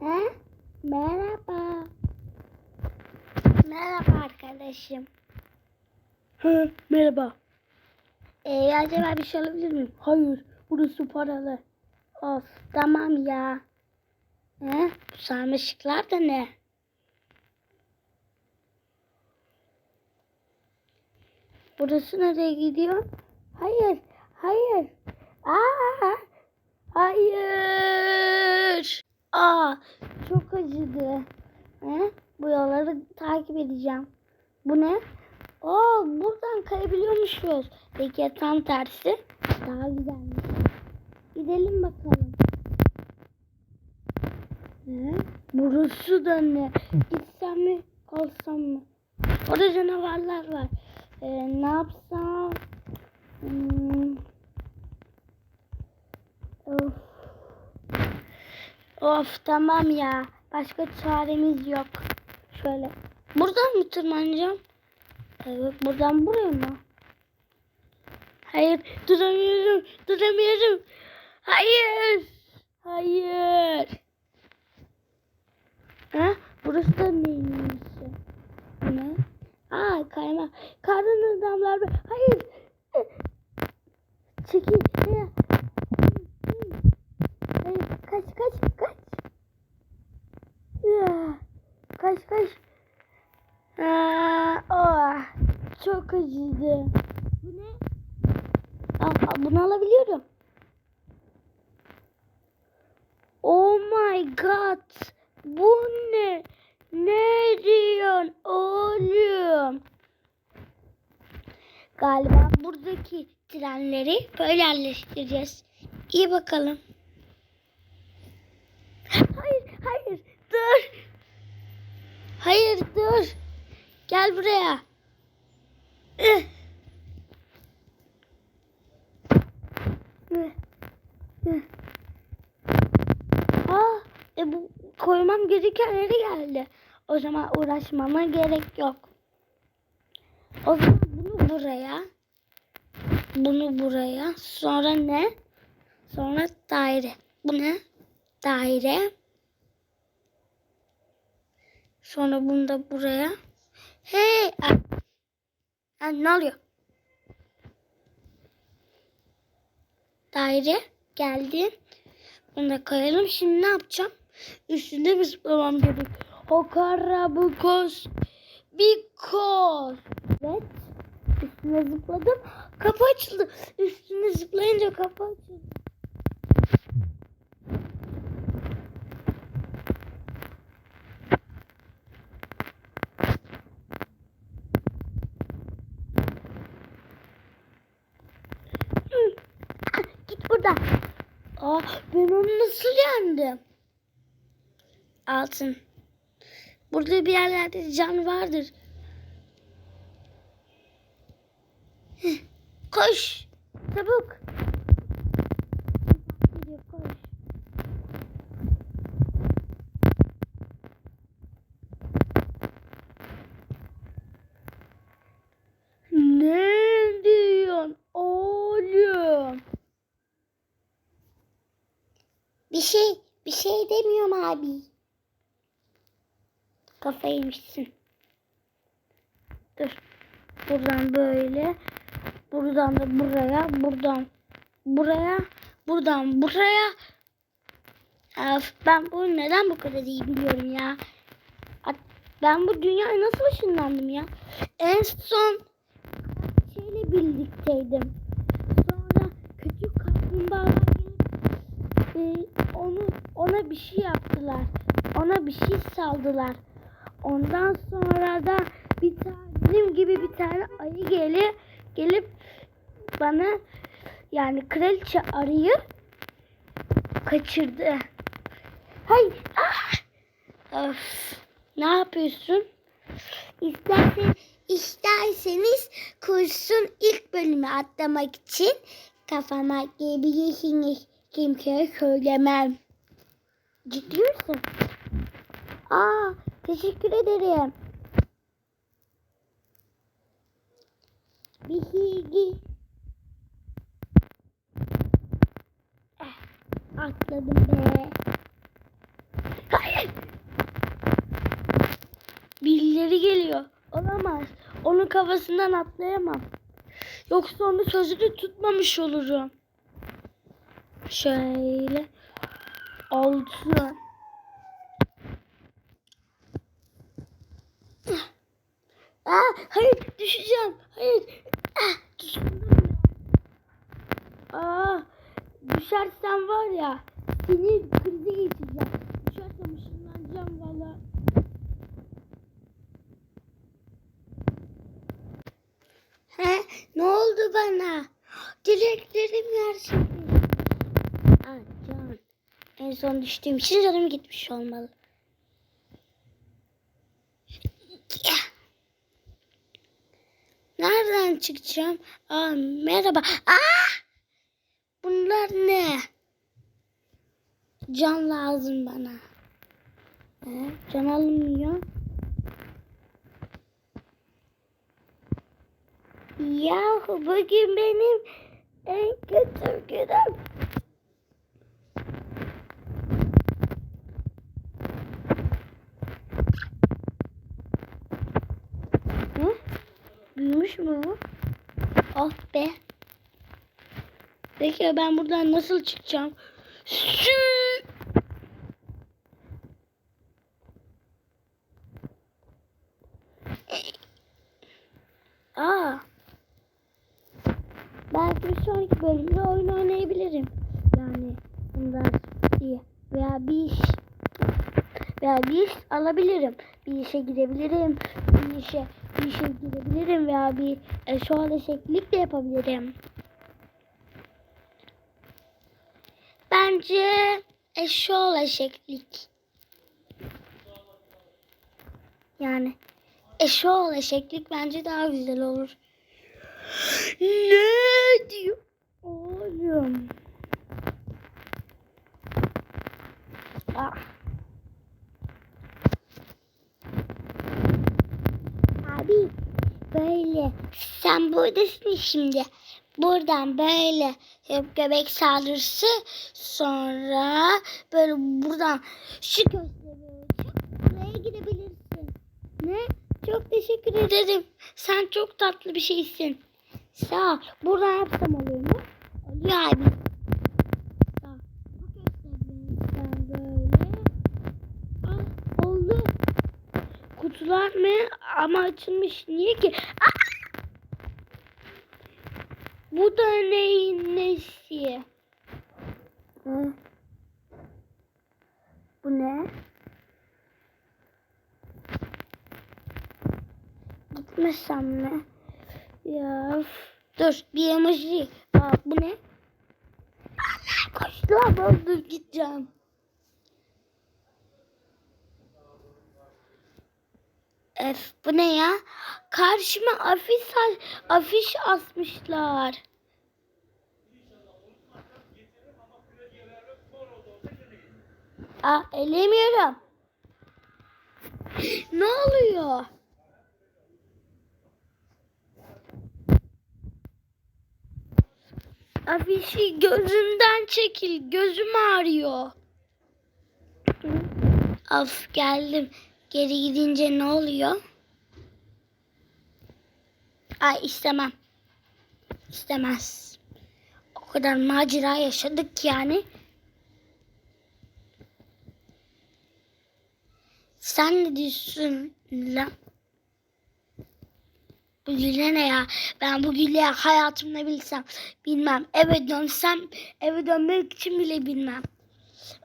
He? Merhaba. Merhaba arkadaşım. He, merhaba. Ee, acaba bir şey alabilir miyim? Hayır, burası paralı. Of tamam ya. He? Bu sarmaşıklar da ne? Burası nereye gidiyor? Hayır, hayır. Aa, hayır. Aa, çok acıdı. He? Bu yolları takip edeceğim. Bu ne? Aa, buradan kayabiliyormuşuz. Peki ya tam tersi? Daha güzelmiş. Gidelim bakalım. He? Burası da ne? Gitsem mi? Kalsam mı? Orada canavarlar var. Ee, ne yapsam? Hmm. Of. Of tamam ya. Başka çaremiz yok. Şöyle. Buradan mı tırmanacağım? Evet buradan buraya mı? Hayır duramıyorum. Duramıyorum. Hayır. Hayır. Ha? Burası da neymiş? Ne? Aa kayma. Kardan adamlar. Hayır. Çekil. Hayır. Hayır. Kaç kaç kaç. Ya. Kaç. Aa, oh. Çok acıdı. Bu ne? Aa, aa, bunu alabiliyorum. Oh my god. Bu ne? Ne diyorsun oğlum? Galiba buradaki trenleri böyle yerleştireceğiz. İyi bakalım. Hayır, hayır, dur. Hayır, dur. Gel buraya. Ih. Ih. Ih. Aa, e bu koymam gereken yere geldi. O zaman uğraşmama gerek yok. O zaman bunu buraya. Bunu buraya. Sonra ne? Sonra daire. Bu ne? Daire. Sonra bunu da buraya. Hey! Aa, Ha, ne oluyor? Daire geldi. Bunu da koyalım. Şimdi ne yapacağım? Üstünde mi zıplamam gerek? Hokara bu kos. Bikos. Evet. Üstüne zıpladım. Kapı açıldı. Üstüne zıplayınca kapı açıldı. Hı. Ah, Git buradan. Ben onu nasıl yendim? Altın. Burada bir yerlerde can vardır. Koş. Çabuk. Koş. Ne diyorsun oğlum? Bir şey, bir şey demiyorum abi. Kafayı yemişsin. Dur. Buradan böyle. Buradan da buraya. Buradan buraya. Buradan buraya. Öf, ben bu neden bu kadar iyi biliyorum ya. Ben bu dünyaya nasıl ışınlandım ya? En son şeyle birlikteydim. Sonra kötü kaplumbağalar gelip e, onu ona bir şey yaptılar. Ona bir şey saldılar. Ondan sonra da bir tane bizim gibi bir tane ayı gelip gelip bana yani kraliçe arıyı kaçırdı. Hay ah! Öf. Ne yapıyorsun? İsterseniz, isterseniz kursun ilk bölümü atlamak için kafama gelebilirsiniz. Kimseye söylemem. Ciddi misin? Aa, Teşekkür ederim. Bir higi. Eh, atladım be. Hayır. Birileri geliyor. Olamaz. Onun kafasından atlayamam. Yoksa onun sözünü tutmamış olurum. Şöyle. Altı. Aa, hayır düşeceğim. Hayır. Ah, ben. Aa, düşersem var ya sinir krizi geçireceğim. Düşersem ışınlanacağım valla. He, ne oldu bana? Dileklerim gerçekleşti. Aa, can. En son düştüğüm için canım gitmiş olmalı. Ya. Nereden çıkacağım? Aa, merhaba. Aa! Bunlar ne? Can lazım bana. Ee, can alınmıyor. Yahu bugün benim en kötü günüm. Hı? Mü bu? Oh be. Peki ben buradan nasıl çıkacağım? Sü Aa. Belki bir sonraki bölümde oyun oynayabilirim. Yani bunlar diye. Veya bir iş veya bir iş alabilirim. Bir işe gidebilirim. Bir işe bir işe gidebilirim veya bir eşoğlu eşeklik de yapabilirim. Bence eşoğlu eşeklik. Yani eşoğlu eşeklik bence daha güzel olur. Ne diyor oğlum? Ah. Abi böyle sen buradasın şimdi. Buradan böyle göbek saldırısı sonra böyle buradan şu gösteriyor. Buraya gidebilirsin. Ne? Çok teşekkür ederim. Sen çok tatlı bir şeysin. Sağ ol. Buradan yapsam oluyor mu? Oluyor abi. Sağ oldu. Kutular mı? Ama açılmış. Niye ki? Ah! Bu da neyin nesi? Hı? Bu ne? Gitmesem mi? Ya dur bir emoji. Aa, bu ne? Allah koştular ben dur gideceğim. Öf, bu ne ya? Karşıma afiş afiş asmışlar. Aa, elemiyorum. ne oluyor? Afişi gözümden çekil. Gözüm ağrıyor. Af geldim. Geri gidince ne oluyor? Ay istemem. İstemez. O kadar macera yaşadık yani. Sen ne diyorsun lan? Bu güle ne ya? Ben bu güle hayatımda bilsem bilmem. Eve dönsem eve dönmek için bile bilmem.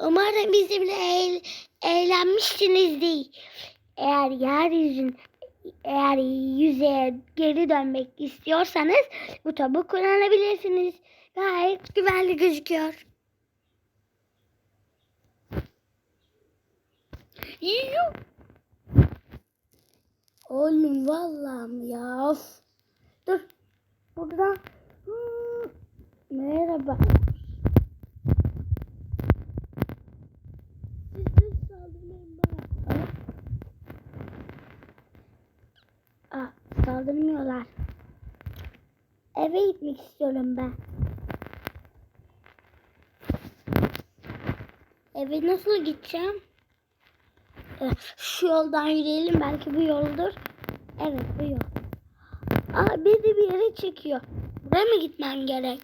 Umarım bizimle eğ, eğlenmişsinizdir. Eğer yeryüzün eğer yüzeye geri dönmek istiyorsanız bu tabu kullanabilirsiniz. Gayet güvenli gözüküyor. Yuh. Oğlum vallahi ya. Dur. Burada. Hmm. Merhaba. Siz de saldırmayın bana. Aa, saldırmıyorlar. Eve gitmek istiyorum ben. Eve nasıl gideceğim? Şu yoldan yürüyelim belki bu yoldur. Evet bu yol. Aa de bir yere çekiyor. Buraya mı gitmem gerek?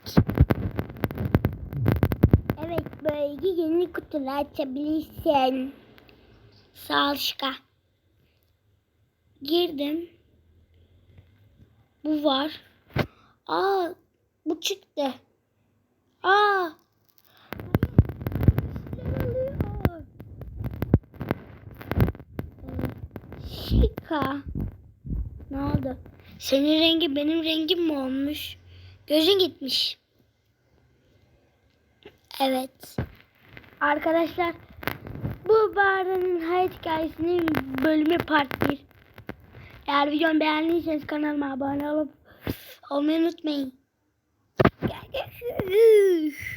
Evet böyle yeni kutular açabilirsin. Sağ ol Şika. Girdim. Bu var. Aa bu çıktı. Aa. Hayır, bir şeyler oluyor. Ee, Şika. Ne oldu? Senin rengi benim rengim mi olmuş? Gözün gitmiş. Evet. Arkadaşlar bu Bahar'ın hayat hikayesinin bölümü part 1. Eğer videomu beğendiyseniz kanalıma abone olup olmayı unutmayın. Görüşürüz.